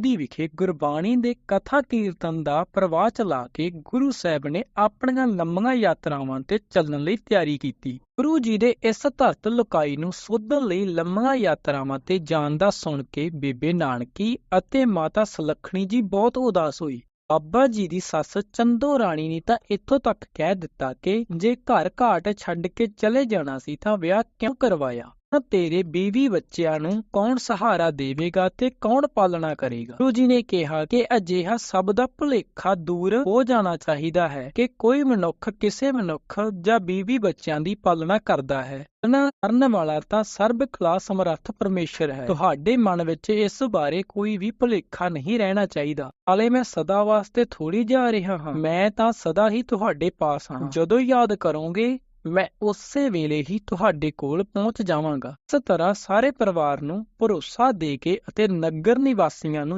ਦੀ ਵਿਖੇ ਗੁਰਬਾਣੀ ਦੇ ਕਥਾ ਕੀਰਤਨ ਦਾ ਪ੍ਰਵਾਹ ਚਲਾ ਕੇ ਗੁਰੂ ਸਾਹਿਬ ਨੇ ਆਪਣੀਆਂ ਲੰਮੀਆਂ ਯਾਤਰਾਵਾਂ ਤੇ ਚੱਲਣ ਲਈ ਤਿਆਰੀ ਕੀਤੀ। ਗੁਰੂ ਜੀ ਦੇ ਇਸ ਧਰਤ ਲੁਕਾਈ ਨੂੰ ਸੋਧਣ ਲਈ ਲੰਮੀਆਂ ਯਾਤਰਾਵਾਂ ਤੇ ਜਾਣ ਦਾ ਸੁਣ ਕੇ ਬੇਬੇ ਨਾਨਕੀ ਅਤੇ ਮਾਤਾ ਸੁਲੱਖਣੀ ਜੀ ਬਹੁਤ ਉਦਾਸ ਹੋਈ। ਬਾਬਾ ਜੀ ਦੀ ਸੱਸ ਚੰਦੋ ਰਾਣੀ ਨੇ ਤਾਂ ਇੱਥੋਂ ਤੱਕ ਕਹਿ ਦਿੱਤਾ ਕਿ ਜੇ ਘਰ ਘਾਟ ਛੱਡ ਕੇ ਚਲੇ ਜਾਣਾ ਸੀ ਤਾਂ ਵਿਆਹ ਕਿਉਂ ਕਰਵਾਇਆ? ਤੇਰੇ ਬੀਵੀ ਬੱਚਿਆਂ ਨੂੰ ਕੌਣ ਸਹਾਰਾ ਦੇਵੇਗਾ ਤੇ ਕੌਣ ਪਾਲਣਾ ਕਰੇਗਾ? ਗੁਰੂ ਜੀ ਨੇ ਕਿਹਾ ਕਿ ਅਜਿਹਾ ਸਭ ਦਾ ਭੁਲੇਖਾ ਦੂਰ ਹੋ ਜਾਣਾ ਚਾਹੀਦਾ ਹੈ ਕਿ ਕੋਈ ਮਨੁੱਖ ਕਿਸੇ ਮਨੁੱਖ ਜਾਂ ਬੀਵੀ ਬੱਚਿਆਂ ਦੀ ਪਾਲਣਾ ਕਰਦਾ ਹੈ। ਪਾਲਣਾ ਕਰਨ ਵਾਲਾ ਤਾਂ ਸਰਬ ਕਲਾ ਸਮਰੱਥ ਪਰਮੇਸ਼ਰ ਹੈ। ਤੁਹਾਡੇ ਮਨ ਵਿੱਚ ਇਸ ਬਾਰੇ ਕੋਈ ਵੀ ਭੁਲੇਖਾ ਨਹੀਂ ਰਹਿਣਾ ਚਾਹੀਦਾ। ਹਾਲੇ ਮੈਂ ਸਦਾ ਵਾਸਤੇ ਥੋੜੀ ਜਾ ਰਿਹਾ ਹਾਂ। ਮੈਂ ਤਾਂ ਸਦਾ ਹੀ ਤੁਹਾਡੇ ਪਾਸ ਹਾਂ। ਜਦੋਂ ਯਾਦ ਕਰੋਗੇ ਮੈਂ ਉਸੇ ਵੇਲੇ ਹੀ ਤੁਹਾਡੇ ਕੋਲ ਪਹੁੰਚ ਜਾਵਾਂਗਾ। ਇਸ ਤਰ੍ਹਾਂ ਸਾਰੇ ਪਰਿਵਾਰ ਨੂੰ ਭਰੋਸਾ ਦੇ ਕੇ ਅਤੇ ਨਗਰ ਨਿਵਾਸੀਆਂ ਨੂੰ